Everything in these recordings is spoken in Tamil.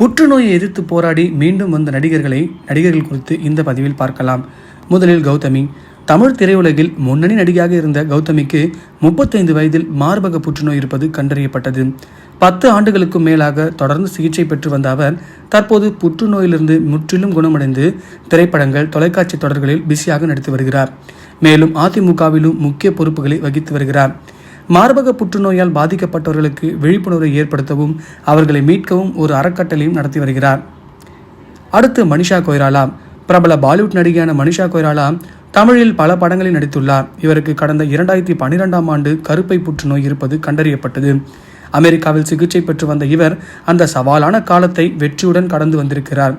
புற்றுநோயை எதிர்த்து போராடி மீண்டும் வந்த நடிகர்களை நடிகர்கள் குறித்து இந்த பதிவில் பார்க்கலாம். முதலில் கௌதமி. தமிழ் திரையுலகில் முன்னணி நடிகையாக இருந்த கௌதமிக்கு முப்பத்தைந்து வயதில் மார்பக புற்றுநோய் இருப்பது கண்டறியப்பட்டது. பத்து ஆண்டுகளுக்கும் மேலாக தொடர்ந்து சிகிச்சை பெற்று வந்த அவர் தற்போது புற்றுநோயிலிருந்து முற்றிலும் குணமடைந்து திரைப்படங்கள் தொலைக்காட்சி தொடர்களில் பிஸியாக நடித்து வருகிறார். மேலும் அதிமுகவிலும் முக்கிய பொறுப்புகளை வகித்து வருகிறார். மார்பக புற்றுநோயால் பாதிக்கப்பட்டவர்களுக்கு விழிப்புணர்வை ஏற்படுத்தவும் அவர்களை மீட்கவும் ஒரு அறக்கட்டளையும் நடத்தி வருகிறார். அடுத்து மனிஷா கொய்ராலா. பிரபல பாலிவுட் நடிகையான மனிஷா கொய்ராலா தமிழில் பல படங்களில் நடித்துள்ளார். இவருக்கு கடந்த இரண்டாயிரத்தி பன்னிரெண்டாம் ஆண்டு கருப்பை புற்றுநோய் இருப்பது கண்டறியப்பட்டது. அமெரிக்காவில் சிகிச்சை பெற்று வந்த இவர் அந்த சவாலான காலத்தை வெற்றியுடன் கடந்து வந்திருக்கிறார்.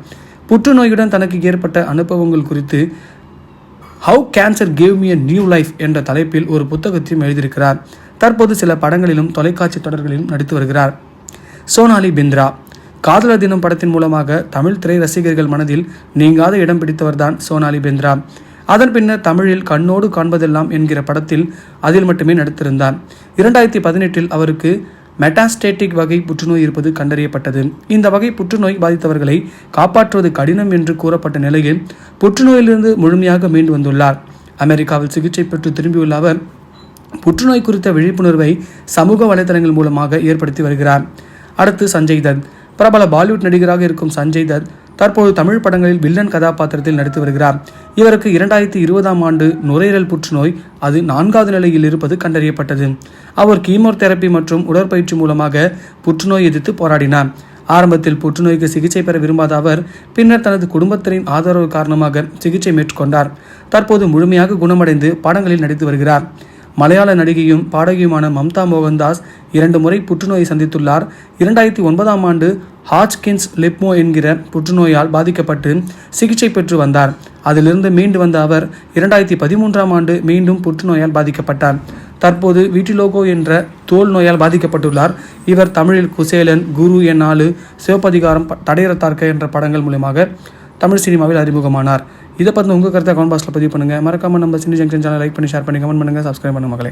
புற்றுநோயுடன் தனக்கு ஏற்பட்ட அனுபவங்கள் குறித்து ஹவு கேன்சர் கேவ் மி அ நியூ லைஃப் என்ற தலைப்பில் ஒரு புத்தகத்தையும் எழுதியிருக்கிறார். தற்போது சில படங்களிலும் தொலைக்காட்சி தொடர்களிலும் நடித்து வருகிறார். சோனாலி பிந்த்ரா. காதலர் தினம் படத்தின் மூலமாக தமிழ் திரை ரசிகர்கள் மனதில் நீங்காத இடம் பிடித்தவர்தான் சோனாலி பிந்த்ரா. அதன் பின்னர் தமிழில் கண்ணோடு காண்பதெல்லாம் என்கிற படத்தில் அதில் மட்டுமே நடித்திருந்தார். இரண்டாயிரத்தி பதினெட்டில் அவருக்கு மெட்டாஸ்டேட்டிக் வகை புற்றுநோய் இருப்பது கண்டறியப்பட்டது. இந்த வகை புற்றுநோய் பாதித்தவர்களை காப்பாற்றுவது கடினம் என்று கூறப்பட்ட நிலையில் புற்றுநோயிலிருந்து முழுமையாக மீண்டு வந்துள்ளார். அமெரிக்காவில் சிகிச்சை பெற்று திரும்பியுள்ள அவர் புற்றுநோய் குறித்த விழிப்புணர்வை சமூக வலைதளங்கள் மூலமாக ஏற்படுத்தி வருகிறார். அடுத்து சஞ்சய் தத். பிரபல பாலிவுட் நடிகராக இருக்கும் சஞ்சய் தத் தற்போது தமிழ் படங்களில் வில்லன் கதாபாத்திரத்தில் நடித்து வருகிறார். இவருக்கு இரண்டாயிரத்தி இருபதாம் ஆண்டு நுரையீரல் புற்றுநோய் அது நான்காவது நிலையில் இருப்பது கண்டறியப்பட்டது. அவர் கீமோதெரப்பி மற்றும் உடற்பயிற்சி மூலமாக புற்றுநோய் எதிர்த்து போராடினார். ஆரம்பத்தில் புற்றுநோய்க்கு சிகிச்சை பெற விரும்பாத அவர் பின்னர் தனது குடும்பத்தினரின் ஆதரவு காரணமாக சிகிச்சை மேற்கொண்டார். தற்போது முழுமையாக குணமடைந்து படங்களில் நடித்து வருகிறார். மலையாள நடிகையும் பாடகியுமான மம்தா மோகன்தாஸ் இரண்டு முறை புற்றுநோயை சந்தித்துள்ளார். இரண்டாயிரத்தி ஒன்பதாம் ஆண்டு ஹாஜ்கின்ஸ் லிப்மோ என்கிற புற்றுநோயால் பாதிக்கப்பட்டு சிகிச்சை பெற்று வந்தார். அதிலிருந்து மீண்டு வந்த அவர் இரண்டாயிரத்தி பதிமூன்றாம் ஆண்டு மீண்டும் புற்றுநோயால் பாதிக்கப்பட்டார். தற்போது வீட்டிலோகோ என்ற தோல் நோயால் பாதிக்கப்பட்டுள்ளார். இவர் தமிழில் குசேலன் குரு என் நாலு சிவப்பதிகாரம் ப- தடையறத்தார்க்க என்ற படங்கள் மூலமாக தமிழ் சினிமாவில் அறிமுகமானார். இதை பார்த்து உங்கள் கருத்தை கமெண்ட் பாக்ஸில் பதிவு பண்ணுங்கள். மறக்காமல் நம்ம சின்ன ஜங்ஷன் சேனல் லைக் பண்ணி ஷேர் பண்ணி கமெண்ட் பண்ணுங்கள். சப்ஸ்கிரைப் பண்ணுங்க மக்களே.